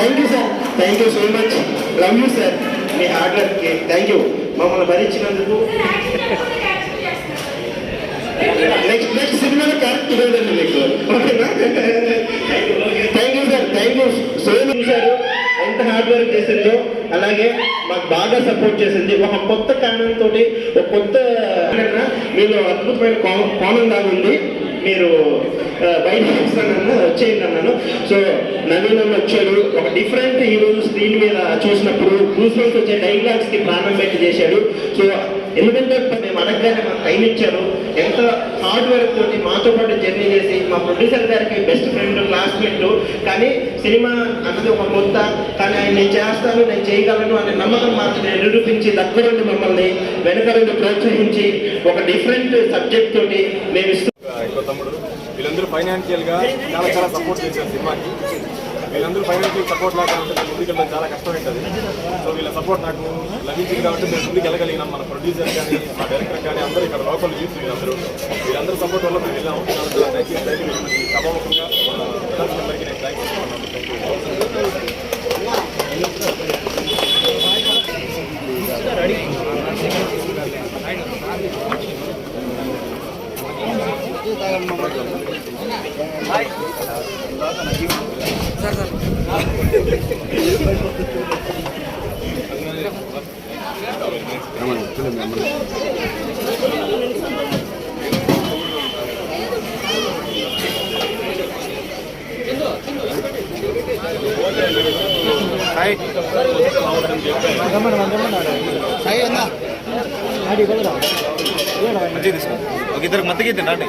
Thank you sir thank you so much love you sir me hard వర్క్కి thank you మమ్మల్ని భరించినందుకు. Next next సినిమాలో character లేదండి మీకు. ఓకేనా thank you sir thank you so much sir ఎంత hard work చేసిందో. అలాగే మాకు బాగా సపోర్ట్ చేసింది. ఒక కొత్త కారణం తోటి ఒక కొత్త మీలో అద్భుతమైన కోణం దాగా ఉంది. మీరు బయట బయటకు వస్తానన్నా వచ్చేయండి అన్నాను సో నవీన్ అన్న వచ్చాడు. ఒక డిఫరెంట్ ఈరోజు స్క్రీన్ మీద చూసినప్పుడు గూస్మెంట్స్ వచ్చే డైలాగ్స్కి ప్రాణం పెట్టి చేశాడు. సో ఎందుకంటే మేము అడగగానే మాకు టైం ఇచ్చారు. ఎంత హార్డ్ వర్క్ తోటి మాతో పాటు జర్నీ చేసి మా ప్రొడ్యూసర్ గారికి బెస్ట్ ఫ్రెండ్ క్లాస్మేట్ కానీ సినిమా అన్నది ఒక కొత్త కానీ ఆయన నేను చేస్తాను నేను చేయగలను అనే నమ్మకం మాకు నిరూపించి దగ్గరుండి మమ్మల్ని వెనక ప్రోత్సహించి ఒక డిఫరెంట్ సబ్జెక్ట్ తోటి మేము ఇస్తూ ఫైనాన్షియల్గా చాలా చాలా సపోర్ట్ చేశారు సినిమాకి. వీళ్ళందరూ ఫైనాన్షియల్ సపోర్ట్ లేకపోతే ఉంటే నేను ముందుకెళ్ళడం చాలా కష్టం అవుతుంది సో వీళ్ళ సపోర్ట్ నాకు లభించింది కాబట్టి నేను ముందుకు వెళ్ళగలిగినాం. మన ప్రొడ్యూసర్ కానీ మా డైరెక్టర్ కానీ అందరూ ఇక్కడ లోకల్ యూత్ వీళ్ళందరూ. వీళ్ళందరూ సపోర్ట్ వల్ల మేము వెళ్ళాము థ్యాంక్ యూ థ్యాంక్ యూ సభాముఖంగా అందరికీ నేను థ్యాంక్ యూ మజ్జిగ తీసుకో ఒక ఇద్దరికి మధ్యకి ఇద్దండి రండి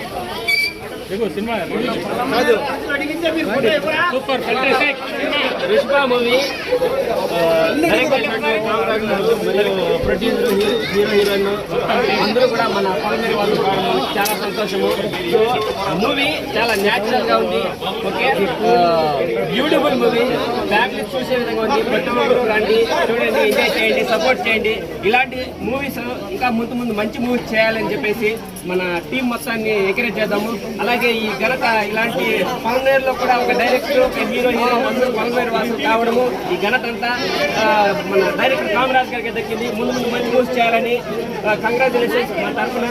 సూపర్ ఫెంటాస్టిక్ మూవీ మరియు ప్రొడ్యూసర్ హీరో హీరోయిన్ అందరూ కూడా మన పలమేరు వాళ్ళు కావడం చాలా సంతోషము. సో మూవీ చాలా న్యాచురల్గా ఉంది. ఓకే? Beautiful movie. ఫ్యామిలీ చూసే విధంగా ఉంది. ప్రతి ఒక్కరు రండి చూడండి ఎంజాయ్ చేయండి సపోర్ట్ చేయండి. ఇలాంటి మూవీస్ ఇంకా ముందు ముందు మంచి మూవీస్ చేయాలని చెప్పేసి మన టీం మొత్తాన్ని ఎంకరేజ్ చేద్దాము. అలాగే ఈ ఘనత ఇలాంటి పలమేరు లో కూడా ఒక డైరెక్టర్ ఒక హీరో హీరో అందరూ పలమేరు వాసులు కావడము. ఈ ఘనత అంతా మన డైరెక్టర్ కామరాజ్ గారికి దక్కింది. ముందు ముందు మంచి మూవీస్ చేయాలని కంగ్రాచులేషన్స్ మా తరఫున.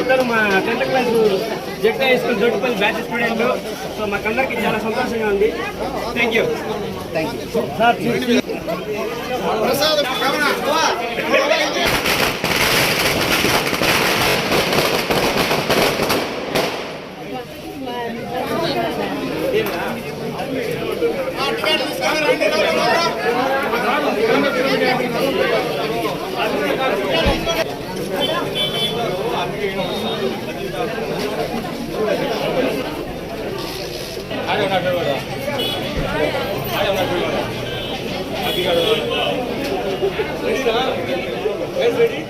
ఇద్దరు మా tenth class Z high school Doddipalli batch student. So మాకందరికి చాలా సంతోషంగా ఉంది. థ్యాంక్ యూ థ్యాంక్ యూ రెడీనా రెడీ